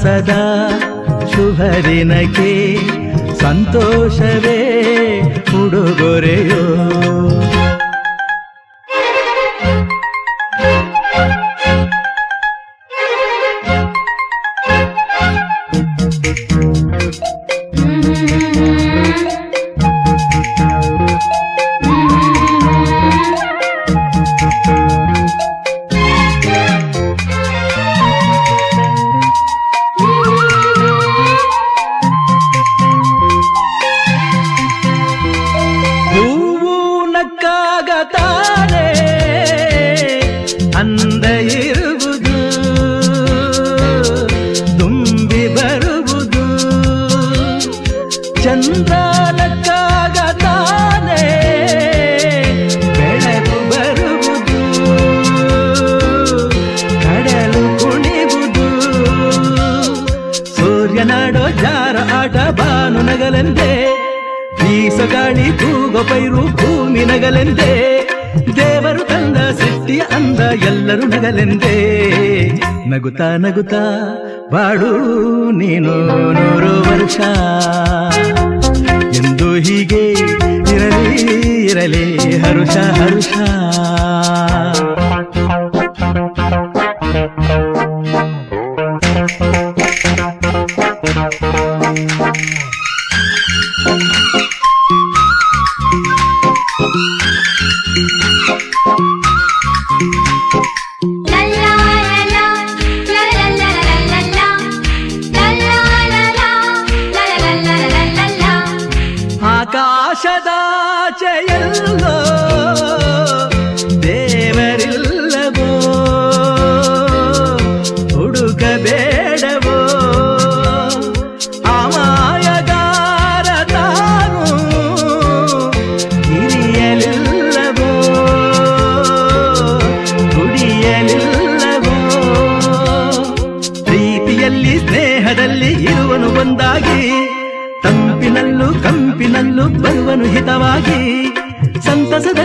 ಉಲ್ಲಾಸದ ಶುಭ ದಿನಕ್ಕೆ ಸಂತೋಷವೇ ಉಡುಗೊರೆಯೋ. ತಾನೇ ಅಂದ ಇರುವುದು, ತುಂಬಿ ಬರುವುದು. ಚಂದ್ರ ನಕ್ಕಾಗ ತಾನೇ ಬೆಳಕು ಬರುವುದು, ಕಡಲು ಕುಣಿವುದು. ಸೂರ್ಯನಾಡೋ ಜಾರ ಆಟ ಬಾನು ಬೀಸ ಸಕಾಣಿ ಪೈರು ಭೂಮಿ ನಗಲೆಂದೇ, ದೇವರು ತಂದ ಸೃಷ್ಟಿಯ ಅಂದ ಎಲ್ಲರೂ ನಗಲೆಂದೇ. ನಗುತ್ತಾ ನಗುತ್ತಾ ಬಾಳು ನೀನು ನೂರು ವರ್ಷ, ಎಂದು ಹೀಗೆ ಇರಲಿ ಇರಲಿ ಹರುಷ ಹರುಷ. 하다.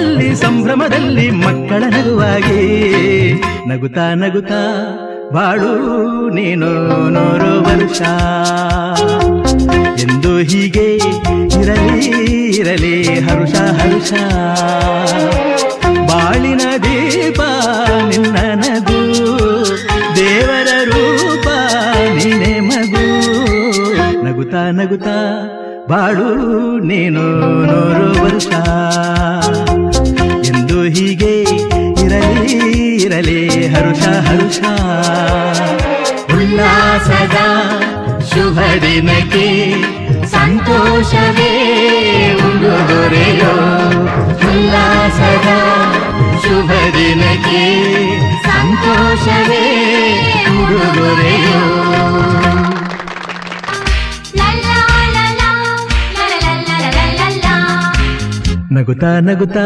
ಸಂತಸದಲ್ಲಿ ಸಂಭ್ರಮದಲ್ಲಿ ಮಕ್ಕಳ ನಗುವಾಗಿ. ನಗುತ್ತಾ ನಗುತ್ತಾ, ಬಾಳು ನೀನು ನೂರು ವರ್ಷ. ಎಂದು ಹೀಗೆ ಇರಲಿ ಇರಲಿ, ಹರುಷ ಹರುಷ. ಬಾಳಿನ ದೀಪ ನಿನ್ನ ನಗು, ದೇವರ ರೂಪ ನೀನೆ ಮಗು. ನಗುತ್ತಾ ನಗುತ್ತಾ, ಬಾಳು ನೀನು ನೂರು ವರ್ಷ. ಹೀಗೆ ಇರಲಿ ಇರಲಿ ಹರುಷ ಹರುಷ. ಉಲ್ಲಾಸದ ಶುಭ ದಿನಕ್ಕೆ ಸಂತೋಷವೇ ಉಡುಗೊರೆಯೋ ಉಲ್ಲಾಸದ ಶುಭ ದಿನಕ್ಕೆ ಸಂತೋಷವೇ ಉಡುಗೊರೆಯೋ ದೊರೆಯೋ. la la la, la la la la la la. ನಗುತ್ತಾ ನಗುತ್ತಾ